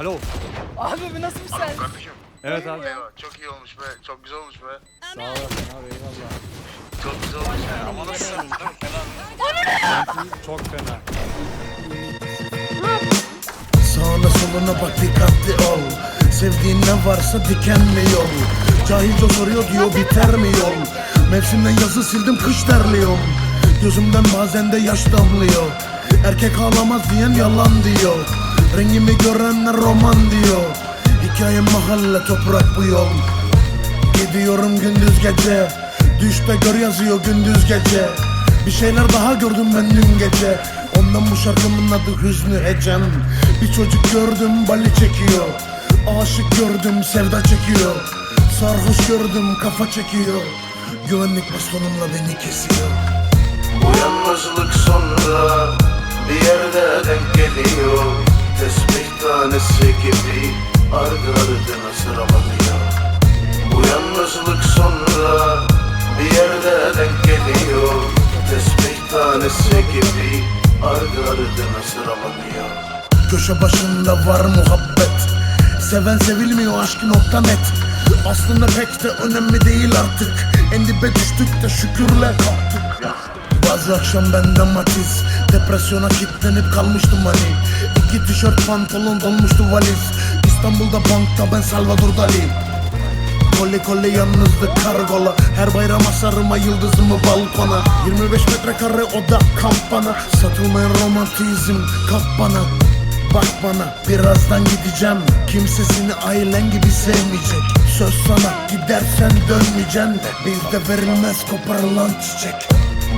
Alo. Abi bu nasıl bir sen? Kardeşim. Evet abi. Eyvah çok iyi olmuş be. Çok güzel olmuş be. Sağ olasın abi eyvallah. Çok güzel olmuş be. Ama nasıl? Çok fena. Sağına soluna bak dikkatli ol Sevdiğin ne varsa dikenli yol Cahilce soruyor diyor biter mi yol Mevsimden yazı sildim kış terliyorum Gözümden bazen de yaş damlıyor Erkek ağlamaz diyen yalan diyor Rengimi görenler roman diyor. Hikayem mahalle toprak bu yol. Gidiyorum gündüz gece. Düşte gör yazıyor gündüz gece. Bir şeyler daha gördüm ben dün gece. Ondan bu şarkımın adı Hüznü Hecem Bir çocuk gördüm bali çekiyor. Aşık gördüm sevda çekiyor. Sarhoş gördüm kafa çekiyor. Güvenlik bastonumla beni kesiyor. Bu yalnızlık sonra gibi ardı ardına sıralanıyor. Bu yalnızlık sonra bir yerde denk geliyor. Tesbih tanesi gibi ardı ardına sıralanıyor. Köşe başında var muhabbet. Seven sevilmiyor aşk nokta net. Aslında pek de önemli değil artık. En dibe düştük de şükürle kalktık bazı akşam bende matiz. Depresyona kilitlenip kalmıştım hani İki tişört pantolon dolmuştu valiz. İstanbul'da bankta ben Salvador Dali Koli koli yalnızlık kargola. Her bayram asarıma yıldızımı balkona. 25 metrekare oda kampana. Satılmayan romantizm kap bana. Bak bana birazdan gideceğim. Kimse seni ailen gibi sevmeyecek. Söz sana gidersen dönmeyeceksin Bizde verilmez koparılan çiçek